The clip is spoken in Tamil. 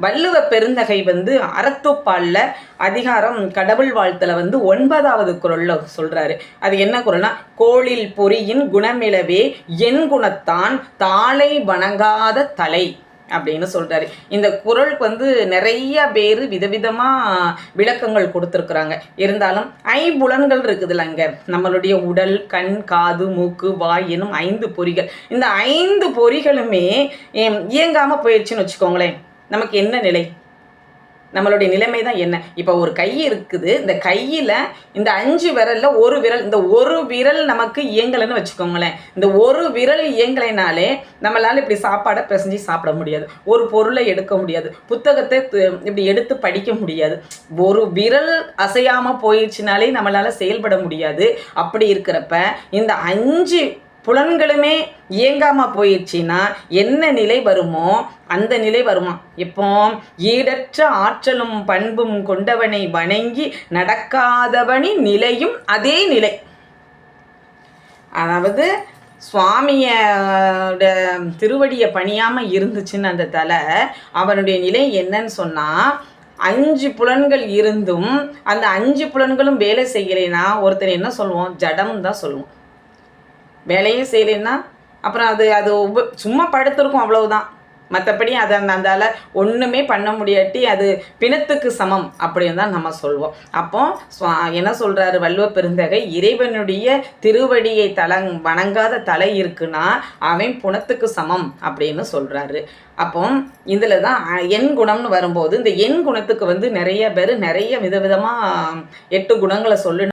வள்ளுவ பெருந்தகை வந்து அறத்துப்பால்ல அதிகாரம் கடவுள் வாழ்த்துல வந்து ஒன்பதாவது குரல்ல சொல்றாரு. அது என்ன குரல்னா கோளில் பொறியின் குணமிலவே என் குணத்தான் தாளை வணங்காத தலை அப்படின்னு சொல்றாரு. இந்த குரலுக்கு வந்து நிறைய பேர் விதவிதமா விளக்கங்கள் கொடுத்துருக்குறாங்க. இருந்தாலும் ஐம்புலன்கள் இருக்குதுல்ல அங்க. நம்மளுடைய உடல் கண் காது மூக்கு வாய் எனும் ஐந்து பொறிகள். இந்த ஐந்து பொறிகளுமே இயங்காமல் இயங்காம போயிடுச்சுன்னு வச்சுக்கோங்களேன். நமக்கு என்ன நிலை? நம்மளுடைய நிலைமை தான் என்ன? இப்போ ஒரு கை இருக்குது இந்த கையில் இந்த அஞ்சு விரலில் ஒரு விரல் இந்த ஒரு விரல் நமக்கு இயங்கலைன்னு வச்சுக்கோங்களேன். இந்த ஒரு விரல் இயங்கலைனாலே நம்மளால் இப்படி சாப்பாடை பிசைஞ்சு சாப்பிட முடியாது. ஒரு பொருளை எடுக்க முடியாது. புத்தகத்தை இப்படி எடுத்து படிக்க முடியாது. ஒரு விரல் அசையாமல் போயிடுச்சுனாலே நம்மளால் செயல்பட முடியாது. அப்படி இருக்கிறப்ப இந்த அஞ்சு புலன்களுமே இயங்காமல் போயிடுச்சுன்னா என்ன நிலை வருமோ அந்த நிலை வருமா? இப்போ ஈடற்ற ஆற்றலும் பண்பும் கொண்டவனை வணங்கி நடக்காதவனின் நிலையும் அதே நிலை. அதாவது சுவாமியோட திருவடியை பணியாமல் இருந்துச்சுன்னு அந்த தலை அவனுடைய நிலை என்னன்னு சொன்னால் அஞ்சு புலன்கள் இருந்தும் அந்த அஞ்சு புலன்களும் வேலை செய்யலைன்னா ஒருத்தர் என்ன சொல்லுவோம் ஜடம் தான் சொல்லுவோம் வேலையும் செய்யலைன்னா அப்புறம் அது அது உப- சும்மா படுத்திருக்கும் அவ்வளவுதான். மற்றபடி அதை அந்தால ஒன்றுமே பண்ண முடியாட்டி அது பிணத்துக்கு சமம் அப்படின்னு தான் நம்ம சொல்வோம். அப்போ சுவா- என்ன சொல்றாரு வள்ளுவ பெருந்தகை? இறைவனுடைய திருவடியை தலங் வணங்காத தலை இருக்குன்னா அவன் புணத்துக்கு சமம் அப்படின்னு சொல்றாரு. அப்போ இதில் தான் எண் குணம்னு வரும்போது இந்த எண் குணத்துக்கு வந்து நிறைய பேர் நிறைய விதவிதமாக எட்டு குணங்களை சொல்லு